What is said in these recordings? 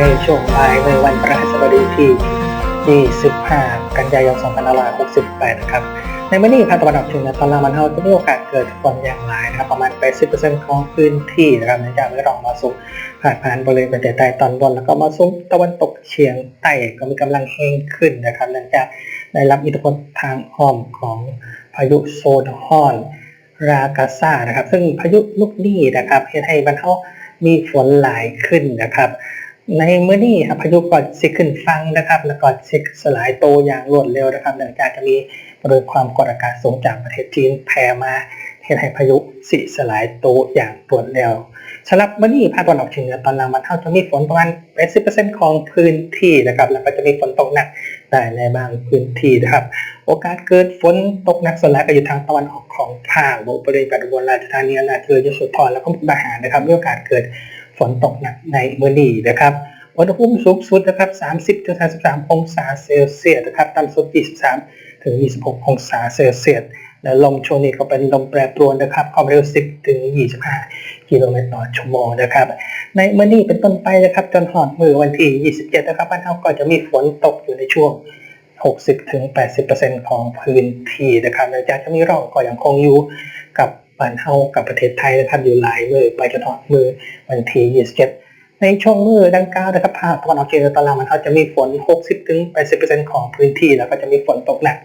ในช่วงบ่ายในวันพฤหัสบดีที่ 25 กันยายน 2568 นะครับ ในวันนี้ภาคตะวันออกเฉียงเหนือตอนล่างมันเท่าจะมีโอกาสเกิดฝนอย่างไรนะครับ ประมาณ 80%ของพื้นที่นะครับเนื่องจากไม่รองมรสุมผ่านผ่านบริเวณประเทศใต้ตอนบน แล้วก็มรสุมตะวันตกเฉียงใต้ก็มีกำลังแห้งขึ้นนะครับเนื่องจากได้รับอิทธิพลทางอ้อมของพายุโซนฮอนรากาซานะครับ ซึ่งพายุลูกนี้นะครับเฮ็ดให้บรรเทามีฝนหลายขึ้นนะครับ ในเมื่อนี้ครับพายุก็สิขึ้นฟังนะครับแล้วก็สิสลายโตอย่างรวดเร็วนะครับเนื่องจากจะมีบริเวณความกดอากาศสูงจากประเทศจีนแผ่มาเฮ็ดให้พายุสิสลายโตอย่างรวดเร็วสำหรับเมื่อนี้ภาคตะวันออกเฉียงเหนือตอนล่างมันเท่าจะมีฝนประมาณ 80%ของพื้นที่นะครับแล้วก็จะมีฝนตกหนักได้ในบางพื้นที่นะครับ โอกาสเกิดฝนตกหนักส่วนใหญ่ก็อยู่ทางตะวันออกของภาคบริเวณปัตตานีราชธานีนาเทือยโสธรแล้วก็มุกดาหารนะครับมีโอกาสเกิด ฝนตกหนักในเมื่อนี้นะครับอุณหภูมิสูงสุดนะครับ 30ถึง33 องศาเซลเซียสนะครับ ต่ำสุด 23 ถึง 26 องศาเซลเซียส และลมช่วงนี้ก็เป็นลมแปรปรวนนะครับ ความเร็ว 10 ถึง 25 กิโลเมตรต่อชั่วโมงนะครับ ในเมื่อนี้เป็นต้นไปนะครับ จนหอดมือวันที่ 27 นะครับบ้านเราก็จะมีฝนตกอยู่ในช่วง 60-80%ของพื้นที่นะครับเนื่องจากจะมีร่องก็ยังคงอยู่กับ บ้านเฮากับประเทศไทยนะครับอยู่หลายมือไปจนถึงมือวันที่27ในช่วงมือดังกล่าวนะครับภาคตะวันออกเฉียงเหนือตอนล่างมันเขาจะมีฝน 60ถึง80%ของพื้นที่ แล้วก็จะมีฝนตกหนัก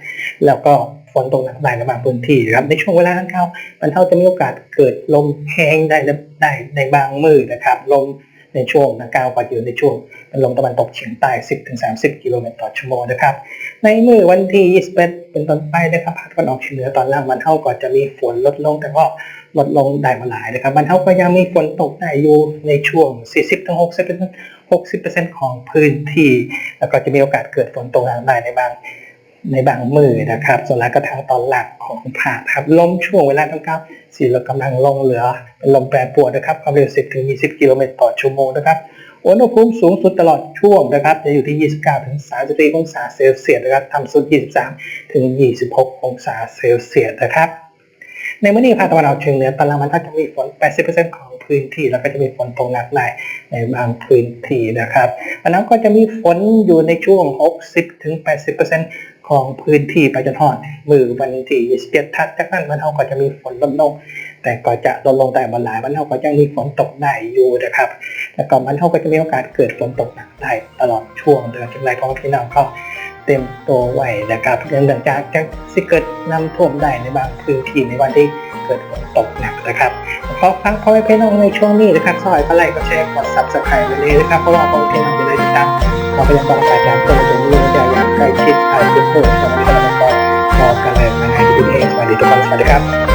แล้วก็ฝนตกหนักหลายในบางพื้นที่นะครับในช่วงเวลาดังกล่าวมันเท่าจะมีโอกาสเกิดลมแห้งได้ได้ในบางมือนะครับลมในช่วงดังกล่าวก็อยู่ในช่วงเป็นลมตะวันตกเฉียงใต้ 10-30 กิโลเมตรต่อชั่วโมงนะครับ ในมือวันที่ 21 เป็นต้นไปนะครับภาคตะวันออกเฉียงเหนือตอนล่างมันเท่าก็จะมีฝนลดลง แต่ก็ลดลงได้มาหลายนะครับมันเท่าก็ยังมีฝนตกได้อยู่ในช่วง 40-60% 60%ของพื้นที่ แล้วก็จะมีโอกาสเกิดฝนตกหนักได้ในบางในบางมือนะครับ ส่วนแล้วก็ทางตอนหลักของภาคครับลมช่วงเวลาตั้งเก้าสี่ลดกำลังลงเหลือเป็นลมแปรปรวนนะครับความเร็ว 10-20 กิโลเมตรต่อชั่วโมงนะครับ อุณหภูมิสูงสุดตลอดช่วงนะครับจะอยู่ที่ 29 ถึง 34 องศาเซลเซียสนะครับต่ำสุด 23 ถึง 26 องศาเซลเซียสนะครับ ในมื้อนี้ภาคตะวันออกเฉียงเหนือตอนล่างมันจะมีฝน 80%ของพื้นที่แล้วก็จะมีฝนตกหนักหน่อยในบางพื้นที่นะครับวันนั้นก็จะมีฝนอยู่ในช่วง 60 ถึง 80%ของพื้นที่ไปจนทอดมือวันที่27ทัดจากนั้นมันเขาก็จะมีฝนลดลง แต่ก็จะลดลงแต่บรรลายมันเขาก็ยังมีฝนตกได้อยู่นะครับ แล้วก็มันเขาก็จะมีโอกาสเกิดฝนตกหนักได้ตลอดช่วงเดือนจังไรของพี่น้องก็เต็มตัวไวนะครับเนื่องจากจะสิเกิดน้ำท่วมได้ในบางพื้นที่ในวันที่เกิดฝนตกหนักนะครับขอฟังพ่อแม่พี่น้องในช่วงนี้นะครับสอยก็ไลค์ก็แชร์กดซับสไครต์ไปเลยนะครับเพราะว่าพ่อแม่พี่น้องจะได้ติดตามเราพยายามการการตัวตรงนี้จะอย่างใกล้ชิดอาจจะเพิ่มสำหรับคนละก่อนรอกันเลยนะฮะที่เป็นเองสวัสดีทุกคนสวัสดีครับ